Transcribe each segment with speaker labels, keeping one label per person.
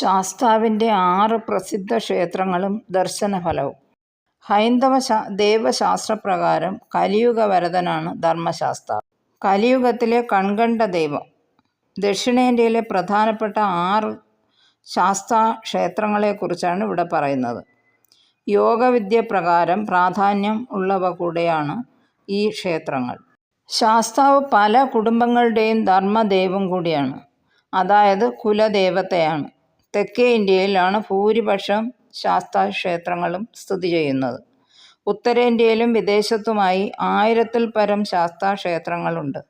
Speaker 1: ശാസ്താവിന്റെ ആറ് പ്രസിദ്ധ ക്ഷേത്രങ്ങളും ദർശനഫലവും. ഹൈന്ദവ ദൈവശാസ്ത്രപ്രകാരം കലിയുഗവരദനാണ് ധർമ്മശാസ്താവ്. കലിയുഗത്തിലെ കൺകണ്ട ദൈവം. ദക്ഷിണേന്ത്യയിലെ പ്രധാനപ്പെട്ട ആറ് ശാസ്താ ക്ഷേത്രങ്ങളെക്കുറിച്ചാണ് ഇവിടെ പറയുന്നത്. യോഗവിദ്യ പ്രകാരം പ്രാധാന്യം ഉള്ളവ കൂടെയാണ് ഈ ക്ഷേത്രങ്ങൾ. ശാസ്താവ് പല കുടുംബങ്ങളുടെയും ധർമ്മദൈവം കൂടിയാണ്. അതായത് കുലദേവതയാണ് തെക്കേ ഇന്ത്യയിലാണ് ഭൂരിപക്ഷം ശാസ്താ ക്ഷേത്രങ്ങളും സ്ഥിതി ചെയ്യുന്നത്. ഉത്തരേന്ത്യയിലും വിദേശത്തുമായി ആയിരത്തിൽ പരം ശാസ്താ ക്ഷേത്രങ്ങളുണ്ട്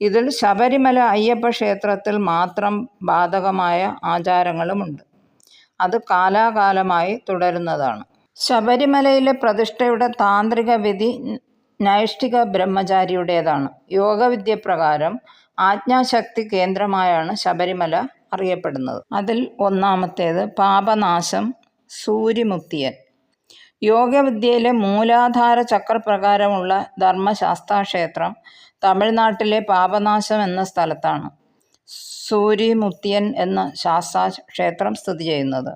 Speaker 1: ഇതിൽ ശബരിമല അയ്യപ്പ ക്ഷേത്രത്തിൽ മാത്രം ബാധകമായ ആചാരങ്ങളുമുണ്ട്. അത് കാലാകാലമായി തുടരുന്നതാണ്. ശബരിമലയിലെ പ്രതിഷ്ഠയുടെ താന്ത്രിക വിധി നൈഷ്ഠിക ബ്രഹ്മചാരിയുടേതാണ്. യോഗവിദ്യ പ്രകാരം ആജ്ഞാശക്തി കേന്ദ്രമായാണ് ശബരിമല അറിയപ്പെടുന്നത്. അതിൽ ഒന്നാമത്തേത് പാപനാശം സൂര്യമുക്തിയൻ. യോഗവിദ്യയിലെ മൂലാധാര ചക്രപ്രകാരമുള്ള ധർമ്മശാസ്താക്ഷേത്രം തമിഴ്നാട്ടിലെ പാപനാശം എന്ന സ്ഥലത്താണ് സൂര്യമുത്തിയൻ എന്ന ശാസ്താ ക്ഷേത്രം സ്ഥിതി ചെയ്യുന്നത്.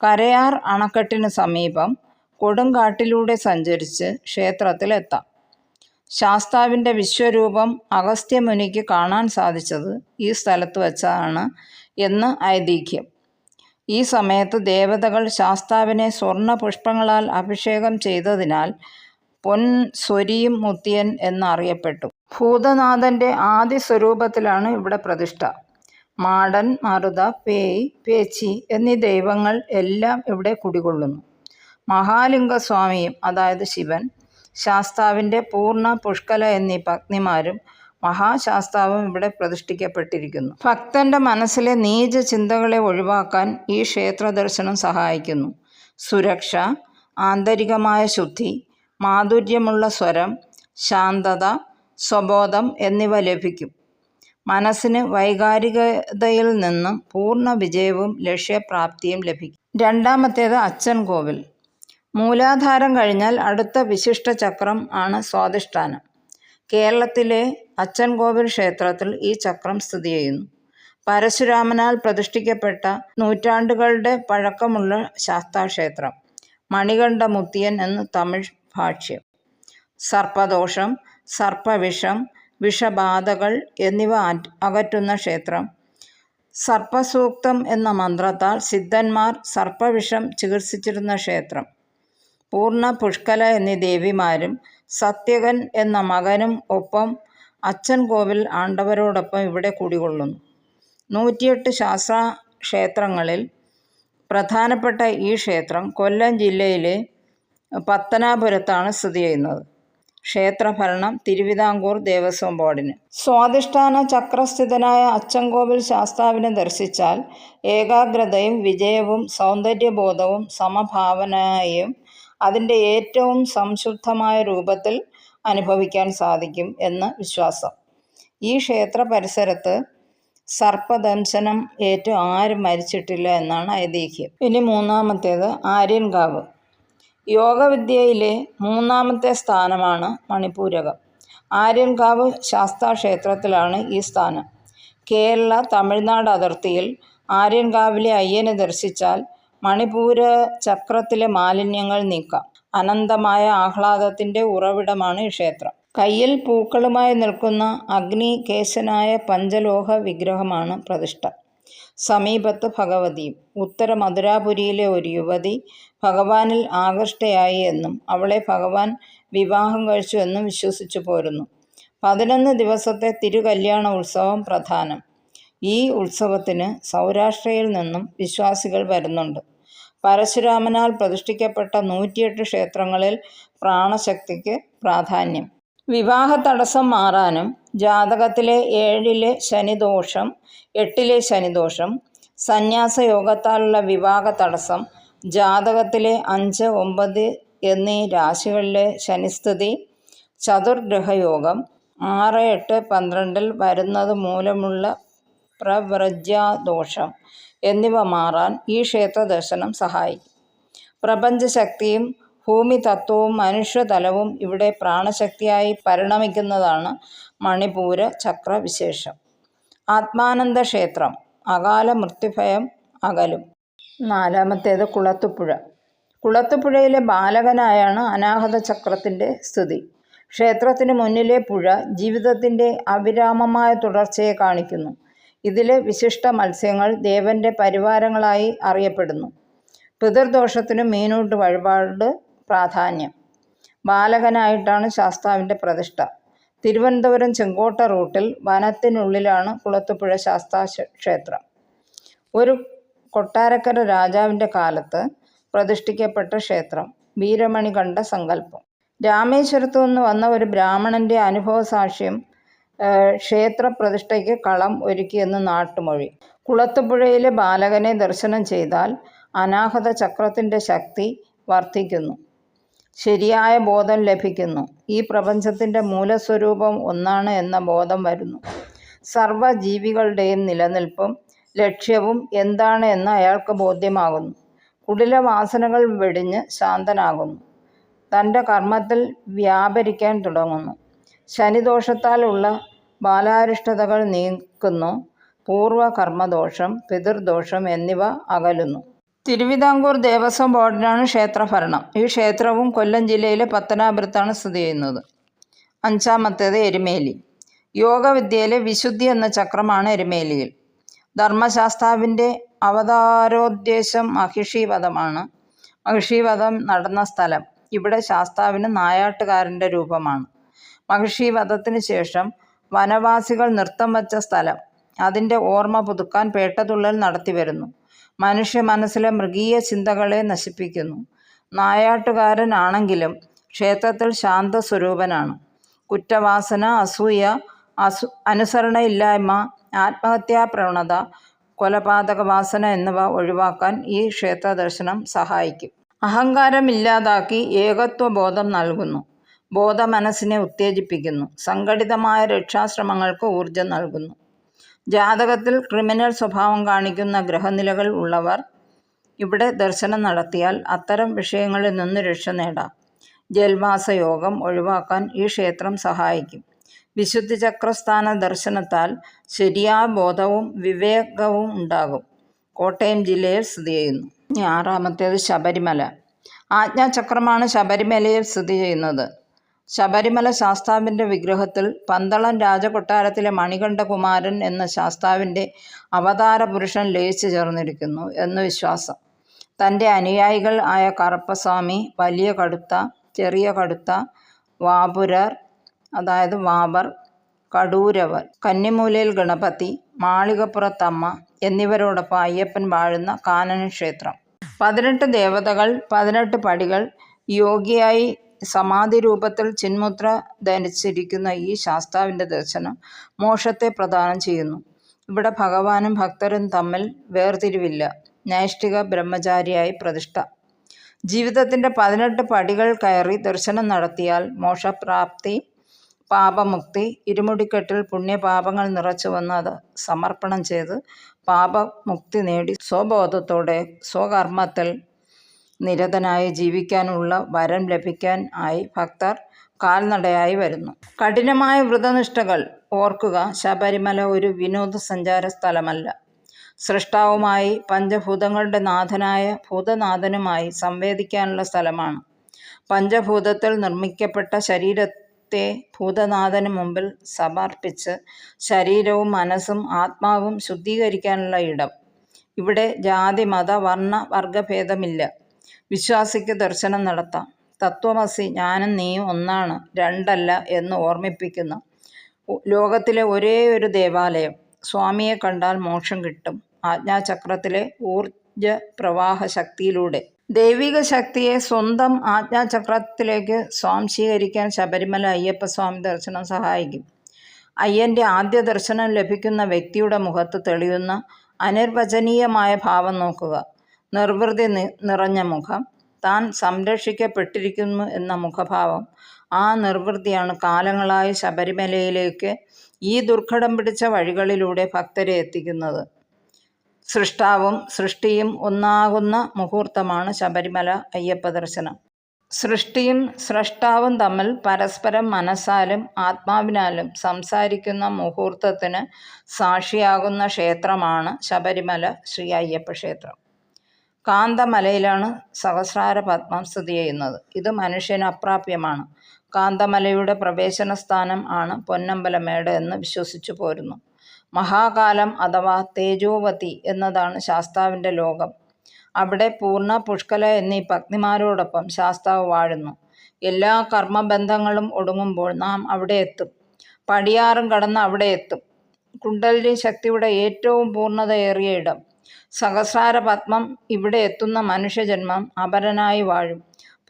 Speaker 1: കരയാർ അണക്കെട്ടിന് സമീപം കൊടുങ്കാട്ടിലൂടെ സഞ്ചരിച്ച് ക്ഷേത്രത്തിലെത്താം. ശാസ്താവിന്റെ വിശ്വരൂപം അഗസ്ത്യമുനിക്ക് കാണാൻ സാധിച്ചത് ഈ സ്ഥലത്ത് വച്ചാണ് എന്ന് ഐതിഹ്യം. ഈ സമയത്ത് ദേവതകൾ ശാസ്താവിനെ സ്വർണ പുഷ്പങ്ങളാൽ അഭിഷേകം ചെയ്തതിനാൽ പൊൻ സ്വരിയും മുത്തിയൻ എന്നറിയപ്പെട്ടു. ഭൂതനാഥന്റെ ആദ്യ സ്വരൂപത്തിലാണ് ഇവിടെ പ്രതിഷ്ഠ. മാടൻ മറുത പേയ് പേച്ചി എന്നീ ദൈവങ്ങൾ എല്ലാം ഇവിടെ കുടികൊള്ളുന്നു. മഹാലിംഗസ്വാമിയും അതായത് ശിവൻ ശാസ്താവിന്റെ പൂർണ പുഷ്കല എന്നീ പത്നിമാരും മഹാശാസ്താവും ഇവിടെ പ്രതിഷ്ഠിക്കപ്പെട്ടിരിക്കുന്നു. ഭക്തന്റെ മനസ്സിലെ നീച ചിന്തകളെ ഒഴിവാക്കാൻ ഈ ക്ഷേത്ര ദർശനം സഹായിക്കുന്നു. സുരക്ഷ ആന്തരികമായ ശുദ്ധി മാധുര്യമുള്ള സ്വരം ശാന്തത സ്വബോധം എന്നിവ ലഭിക്കും. മനസ്സിന് വൈകാരികതയിൽ നിന്നും പൂർണ വിജയവും ലക്ഷ്യപ്രാപ്തിയും ലഭിക്കും. രണ്ടാമത്തേത് അച്ഛൻ കോവിൽ. മൂലാധാരം കഴിഞ്ഞാൽ അടുത്ത വിശിഷ്ട ചക്രം ആണ് സ്വാധിഷ്ഠാനം. കേരളത്തിലെ അച്ചൻകോവിൽ ക്ഷേത്രത്തിൽ ഈ ചക്രം സ്ഥിതി ചെയ്യുന്നു. പരശുരാമനാൽ പ്രതിഷ്ഠിക്കപ്പെട്ട നൂറ്റാണ്ടുകളുടെ പഴക്കമുള്ള ശാസ്താക്ഷേത്രം മണികണ്ഠ മുത്തിയൻ എന്ന് തമിഴ് ഭാഷ്യം. സർപ്പദോഷം സർപ്പവിഷം വിഷബാധകൾ എന്നിവ അകറ്റുന്ന ക്ഷേത്രം. സർപ്പസൂക്തം എന്ന മന്ത്രത്താൽ സിദ്ധന്മാർ സർപ്പവിഷം ചികിത്സിച്ചിരുന്ന ക്ഷേത്രം. പൂർണ പുഷ്കല എന്നീ ദേവിമാരും സത്യകൻ എന്ന മകനും ഒപ്പം അച്ഛൻ കോവിൽ ആണ്ടവരോടൊപ്പം ഇവിടെ കുടികൊള്ളുന്നു. നൂറ്റിയെട്ട് ശാസ്ത്ര ക്ഷേത്രങ്ങളിൽ പ്രധാനപ്പെട്ട ഈ ക്ഷേത്രം കൊല്ലം ജില്ലയിലെ പത്തനാപുരത്താണ് സ്ഥിതി ചെയ്യുന്നത്. ക്ഷേത്രഭരണം തിരുവിതാംകൂർ ദേവസ്വം ബോർഡിന്. സ്വാധിഷ്ഠാന ചക്രസ്ഥിതനായ അച്ചൻകോവിൽ ശാസ്താവിനെ ദർശിച്ചാൽ ഏകാഗ്രതയും വിജയവും സൗന്ദര്യബോധവും സമഭാവനയും അതിന്റെ ഏറ്റവും സംശുദ്ധമായ രൂപത്തിൽ അനുഭവിക്കാൻ സാധിക്കും എന്ന് വിശ്വാസം. ഈ ക്ഷേത്ര പരിസരത്ത് സർപ്പദംശനം ഏറ്റു ആരും മരിച്ചിട്ടില്ല എന്നാണ് ഐതിഹ്യം. ഇനി മൂന്നാമത്തേത് ആര്യൻകാവ്. യോഗവിദ്യയിലെ മൂന്നാമത്തെ സ്ഥാനമാണ് മണിപ്പൂരകം. ആര്യൻകാവ് ശാസ്താ ക്ഷേത്രത്തിലാണ് ഈ സ്ഥാനം. കേരള തമിഴ്നാട് അതിർത്തിയിൽ ആര്യൻകാവിലെ അയ്യനെ ദർശിച്ചാൽ മണിപൂര ചക്രത്തിലെ മാലിന്യങ്ങൾ നീക്കാം. അനന്തമായ ആഹ്ലാദത്തിന്റെ ഉറവിടമാണ് ഈ ക്ഷേത്രം. കയ്യിൽ പൂക്കളുമായി നിൽക്കുന്ന അഗ്നി കേശനായ പഞ്ചലോഹ വിഗ്രഹമാണ് പ്രതിഷ്ഠ. സമീപത്ത് ഭഗവതിയും ഉത്തര മധുരാപുരിയിലെ ഒരു യുവതി ഭഗവാനിൽ ആകൃഷ്ടയായി എന്നും അവളെ ഭഗവാൻ വിവാഹം കഴിച്ചു എന്നും വിശ്വസിച്ചു പോരുന്നു. പതിനൊന്ന് ദിവസത്തെ തിരുകല്യാണ ഉത്സവം പ്രധാനം. ഈ ഉത്സവത്തിന് സൗരാഷ്ട്രയിൽ നിന്നും വിശ്വാസികൾ വരുന്നുണ്ട്. പരശുരാമനാൽ പ്രതിഷ്ഠിക്കപ്പെട്ട നൂറ്റിയെട്ട് ക്ഷേത്രങ്ങളിൽ പ്രാണശക്തിക്ക് പ്രാധാന്യം. വിവാഹ തടസ്സം മാറാനും ജാതകത്തിലെ ഏഴിലെ ശനിദോഷം എട്ടിലെ ശനിദോഷം സന്യാസ യോഗത്താലുള്ള വിവാഹ തടസ്സം ജാതകത്തിലെ അഞ്ച് ഒമ്പത് എന്നീ രാശികളിലെ ശനിസ്ഥിതി ചതുർഗ്രഹയോഗം ആറ് എട്ട് പന്ത്രണ്ടിൽ വരുന്നത് മൂലമുള്ള പ്രവ്രജ്യാദോഷം എന്നിവ മാറാൻ ഈ ക്ഷേത്ര ദർശനം സഹായിക്കും. പ്രപഞ്ചശക്തിയും ഭൂമി തത്വവും മനുഷ്യതലവും ഇവിടെ പ്രാണശക്തിയായി പരിണമിക്കുന്നതാണ് മണിപൂര ചക്രവിശേഷം. ആത്മാനന്ദ ക്ഷേത്രം അകാല മൃത്യുഭയം അകലും. നാലാമത്തേത് കുളത്തുപുഴ. കുളത്തുപുഴയിലെ ബാലകനായാണ് അനാഹത ചക്രത്തിന്റെ സ്തുതി. ക്ഷേത്രത്തിന് മുന്നിലെ പുഴ ജീവിതത്തിന്റെ അവിരാമമായ തുടർച്ചയെ കാണിക്കുന്നു. ഇതിലെ വിശിഷ്ട മത്സ്യങ്ങൾ ദേവന്റെ പരിവാരങ്ങളായി അറിയപ്പെടുന്നു. പിതൃദോഷത്തിന് മീനൂട്ട് വഴിപാട് പ്രാധാന്യം. ബാലകനായിട്ടാണ് ശാസ്താവിന്റെ പ്രതിഷ്ഠ. തിരുവനന്തപുരം ചെങ്കോട്ട റൂട്ടിൽ വനത്തിനുള്ളിലാണ് കുളത്തുപുഴ ശാസ്താ ക്ഷേത്രം. ഒരു കൊട്ടാരക്കര രാജാവിന്റെ കാലത്ത് പ്രതിഷ്ഠിക്കപ്പെട്ട ക്ഷേത്രം വീരമണി കണ്ട സങ്കല്പം. രാമേശ്വരത്തു നിന്ന് വന്ന ഒരു ബ്രാഹ്മണന്റെ അനുഭവ സാക്ഷ്യം ഏഹ്, ക്ഷേത്ര പ്രതിഷ്ഠയ്ക്ക് കളം ഒരുക്കിയെന്ന് നാട്ടുമൊഴി. കുളത്തുപുഴയിലെ ബാലകനെ ദർശനം ചെയ്താൽ അനാഹത ചക്രത്തിന്റെ ശക്തി വർദ്ധിക്കുന്നു. ശരിയായ ബോധം ലഭിക്കുന്നു. ഈ പ്രപഞ്ചത്തിന്റെ മൂലസ്വരൂപം ഒന്നാണ് എന്ന ബോധം വരുന്നു. സർവജീവികളുടെയും നിലനിൽപ്പും ലക്ഷ്യവും എന്താണ് എന്ന് അയാൾക്ക് ബോധ്യമാകുന്നു. കുടില വാസനകൾ വെടിഞ്ഞ് ശാന്തനാകുന്നു. തന്റെ കർമ്മത്തിൽ വ്യാപരിക്കാൻ തുടങ്ങുന്നു. ശനിദോഷത്താലുള്ള ബാലാരിഷ്ടതകൾ നീക്കുന്നു പൂർവകർമ്മദോഷം പിതൃദോഷം എന്നിവ അകലുന്നു. തിരുവിതാംകൂർ ദേവസ്വം ബോർഡിനാണ് ക്ഷേത്രഭരണം. ഈ ക്ഷേത്രവും കൊല്ലം ജില്ലയിലെ പത്തനാപുരത്താണ് സ്ഥിതി ചെയ്യുന്നത്. അഞ്ചാമത്തേത് എരുമേലി. യോഗവിദ്യയിലെ വിശുദ്ധി എന്ന ചക്രമാണ് എരുമേലിയിൽ. ധർമ്മശാസ്താവിന്റെ അവതാരോദ്ദേശം മഹിഷീവധമാണ്. മഹിഷീവധം നടന്ന സ്ഥലം ഇവിടെ ശാസ്താവിന് നായാട്ടുകാരന്റെ രൂപമാണ്. മഹിഷീവധത്തിന് ശേഷം വനവാസികൾ നൃത്തം വച്ച സ്ഥലം അതിന്റെ ഓർമ്മ പുതുക്കാൻ പേട്ടതുള്ളൽ നടത്തിവരുന്നു. മനുഷ്യ മനസ്സിലെ മൃഗീയ ചിന്തകളെ നശിപ്പിക്കുന്നു. നായാട്ടുകാരനാണെങ്കിലും ക്ഷേത്രത്തിൽ ശാന്തസ്വരൂപനാണ്. കുറ്റവാസന അസൂയ അസു അനുസരണയില്ലായ്മ ആത്മഹത്യാ പ്രവണത കൊലപാതക വാസന എന്നിവ ഒഴിവാക്കാൻ ഈ ക്ഷേത്ര ദർശനം സഹായിക്കും. അഹങ്കാരം ഇല്ലാതാക്കി ഏകത്വബോധം നൽകുന്നു. ബോധമനസ്സിനെ ഉത്തേജിപ്പിക്കുന്നു. സംഘടിതമായ രക്ഷാശ്രമങ്ങൾക്ക് ഊർജം നൽകുന്നു. ജാതകത്തിൽ ക്രിമിനൽ സ്വഭാവം കാണിക്കുന്ന ഗ്രഹനിലകൾ ഉള്ളവർ ഇവിടെ ദർശനം നടത്തിയാൽ അത്തരം വിഷയങ്ങളിൽ നിന്ന് രക്ഷ നേടാം. ജൽവാസയോഗം ഒഴിവാക്കാൻ ഈ ക്ഷേത്രം സഹായിക്കും. വിശുദ്ധി ചക്രസ്ഥാന ദർശനത്താൽ ശരിയായ ബോധവും വിവേകവും ഉണ്ടാകും. കോട്ടയം ജില്ലയിൽ സ്ഥിതി ചെയ്യുന്നു. ഇനി ആറാമത്തേത് ശബരിമല. ആജ്ഞാചക്രമാണ് ശബരിമലയിൽ സ്ഥിതി ചെയ്യുന്നത്. ശബരിമല ശാസ്താവിന്റെ വിഗ്രഹത്തിൽ പന്തളം രാജകൊട്ടാരത്തിലെ മണികണ്ഠകുമാരൻ എന്ന ശാസ്താവിന്റെ അവതാരപുരുഷൻ ലയിച്ചു ചേർന്നിരിക്കുന്നു എന്ന് വിശ്വാസം. തന്റെ അനുയായികൾ ആയ കറുപ്പസ്വാമി വലിയ കടുത്ത ചെറിയ കടുത്ത വാപുരർ അതായത് വാബർ കടൂരവർ കന്നിമൂലയിൽ ഗണപതി മാളികപ്പുറത്തമ്മ എന്നിവരോടൊപ്പം അയ്യപ്പൻ വാഴുന്ന കാനന ക്ഷേത്രം പതിനെട്ട് ദേവതകൾ പതിനെട്ട് പടികൾ യോഗിയായി സമാധി രൂപത്തിൽ ചിന്മുദ്ര ധരിച്ചിരിക്കുന്ന ഈ ശാസ്താവിന്റെ ദർശനം മോക്ഷത്തെ പ്രദാനം ചെയ്യുന്നു. ഇവിടെ ഭഗവാനും ഭക്തരും തമ്മിൽ വേർതിരിവില്ല. നൈഷ്ഠിക ബ്രഹ്മചാരിയായി പ്രതിഷ്ഠ. ജീവിതത്തിന്റെ പതിനെട്ട് പടികൾ കയറി ദർശനം നടത്തിയാൽ മോക്ഷപ്രാപ്തി പാപമുക്തി ഇരുമുടിക്കെട്ടിൽ പുണ്യപാപങ്ങൾ നിറച്ചു വന്ന് അത് സമർപ്പണം ചെയ്ത് പാപമുക്തി നേടി സ്വബോധത്തോടെ സ്വകർമ്മത്തിൽ നിരതനായി ജീവിക്കാനുള്ള വരം ലഭിക്കാൻ ആയി ഭക്തർ കാൽനടയായി വരുന്നു. കഠിനമായ വ്രതനിഷ്ഠകൾ ഓർക്കുക ശബരിമല ഒരു വിനോദസഞ്ചാര സ്ഥലമല്ല. സൃഷ്ടാവുമായി പഞ്ചഭൂതങ്ങളുടെ നാഥനായ ഭൂതനാഥനുമായി സംവേദിക്കാനുള്ള സ്ഥലമാണ്. പഞ്ചഭൂതത്തിൽ നിർമ്മിക്കപ്പെട്ട ശരീരത്തെ ഭൂതനാഥന് മുമ്പിൽ സമർപ്പിച്ച് ശരീരവും മനസ്സും ആത്മാവും ശുദ്ധീകരിക്കാനുള്ള ഇടം. ഇവിടെ ജാതി മത വർണ വർഗഭേദമില്ല. വിശ്വാസിക്ക് ദർശനം നടത്താം. തത്വമസി ഞാനും നീയും ഒന്നാണ് രണ്ടല്ല എന്ന് ഓർമ്മിപ്പിക്കുന്ന. ലോകത്തിലെ ഒരേ ഒരു ദേവാലയം. സ്വാമിയെ കണ്ടാൽ മോക്ഷം കിട്ടും. ആജ്ഞാചക്രത്തിലെ ഊർജ പ്രവാഹ ശക്തിയിലൂടെ ദൈവിക ശക്തിയെ സ്വന്തം ആജ്ഞാചക്രത്തിലേക്ക് സ്വാംശീകരിക്കാൻ ശബരിമല അയ്യപ്പ അയ്യപ്പസ്വാമി ദർശനം സഹായിക്കും. അയ്യന്റെ ആദ്യ ദർശനം ലഭിക്കുന്ന വ്യക്തിയുടെ മുഖത്ത് തെളിയുന്ന അനിർവചനീയമായ ഭാവം നോക്കുക. നിർവൃതി നിറഞ്ഞ മുഖം. താൻ സംരക്ഷിക്കപ്പെട്ടിരിക്കുന്നു എന്ന മുഖഭാവം. ആ നിർവൃത്തിയാണ് കാലങ്ങളായി ശബരിമലയിലേക്ക് ഈ ദുർഘടം പിടിച്ച വഴികളിലൂടെ ഭക്തരെ എത്തിക്കുന്നത്. സൃഷ്ടാവും സൃഷ്ടിയും ഒന്നാകുന്ന മുഹൂർത്തമാണ് ശബരിമല അയ്യപ്പ ദർശനം. സൃഷ്ടിയും സ്രഷ്ടാവും തമ്മിൽ പരസ്പരം മനസ്സാലും ആത്മാവിനാലും സംസാരിക്കുന്ന മുഹൂർത്തത്തിന് സാക്ഷിയാകുന്ന ക്ഷേത്രമാണ് ശബരിമല ശ്രീ അയ്യപ്പ ക്ഷേത്രം. കാന്തമലയിലാണ് സഹസ്രാര പത്മം സ്ഥിതി ചെയ്യുന്നത്. ഇത് മനുഷ്യന് അപ്രാപ്യമാണ് കാന്തമലയുടെ പ്രവേശന സ്ഥാനം ആണ് പൊന്നമ്പലമേട് എന്ന് വിശ്വസിച്ചു പോരുന്നു. മഹാകാലം അഥവാ തേജോവതി എന്നതാണ് ശാസ്താവിന്റെ ലോകം. അവിടെ പൂർണ പുഷ്കല എന്നീ പത്നിമാരോടൊപ്പം ശാസ്താവ് വാഴുന്നു. എല്ലാ കർമ്മബന്ധങ്ങളും ഒടുങ്ങുമ്പോൾ നാം അവിടെ എത്തും. പടിയാറും കടന്ന് അവിടെ എത്തും. കുണ്ടലിനി ശക്തിയുടെ ഏറ്റവും പൂർണതയേറിയ ഇടം. സഹസ്രാര പത്മം ഇവിടെ എത്തുന്ന മനുഷ്യജന്മം അപരനായി വാഴും.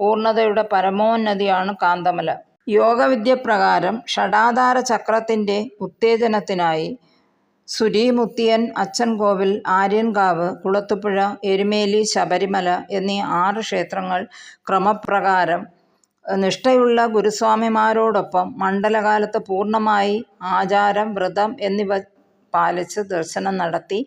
Speaker 1: പൂർണതയുടെ പരമോന്നതിയാണ് കാന്തമല. യോഗവിദ്യ പ്രകാരം ഷടാധാര ചക്രത്തിന്റെ ഉത്തേജനത്തിനായി സുരീമുത്തിയൻ അച്ഛൻകോവിൽ ആര്യൻകാവ് കുളത്തുപുഴ എരുമേലി ശബരിമല എന്നീ ആറ് ക്ഷേത്രങ്ങൾ ക്രമപ്രകാരം നിഷ്ഠയുള്ള ഗുരുസ്വാമിമാരോടൊപ്പം മണ്ഡലകാലത്ത് പൂർണമായി ആചാരം വ്രതം എന്നിവ പാലിച്ച് ദർശനം നടത്തി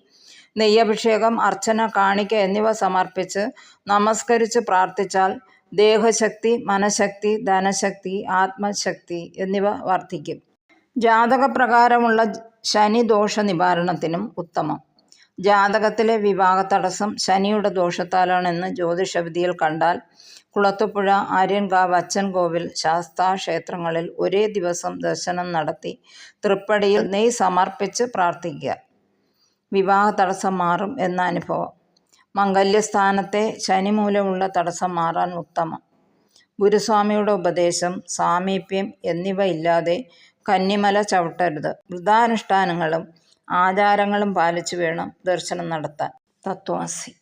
Speaker 1: നെയ്യഭിഷേകം അർച്ചന കാണിക്ക എന്നിവ സമർപ്പിച്ച് നമസ്കരിച്ച് പ്രാർത്ഥിച്ചാൽ ദേഹശക്തി മനഃശക്തി ധനശക്തി ആത്മശക്തി എന്നിവ വർദ്ധിക്കും. ജാതകപ്രകാരമുള്ള ശനിദോഷ നിവാരണത്തിനും ഉത്തമം. ജാതകത്തിലെ വിവാഹ തടസ്സം ശനിയുടെ ദോഷത്താലാണെന്ന് ജ്യോതിഷവിധിയിൽ കണ്ടാൽ കുളത്തുപുഴ ആര്യൻകാവ് അച്ചൻകോവിൽ ശാസ്താ ക്ഷേത്രങ്ങളിൽ ഒരേ ദിവസം ദർശനം നടത്തി തൃപ്പടിയിൽ നെയ് സമർപ്പിച്ച് പ്രാർത്ഥിക്കുക. വിവാഹ തടസ്സം മാറും എന്ന അനുഭവം. മംഗല്യസ്ഥാനത്തെ ശനി മൂലമുള്ള തടസ്സം മാറാൻ ഉത്തമം. ഗുരുസ്വാമിയുടെ ഉപദേശം സാമീപ്യം എന്നിവ ഇല്ലാതെ കന്നിമല ചവിട്ടരുത്. വൃതാനുഷ്ഠാനങ്ങളും ആചാരങ്ങളും പാലിച്ചു വേണം ദർശനം നടത്താൻ. തത്വാസി.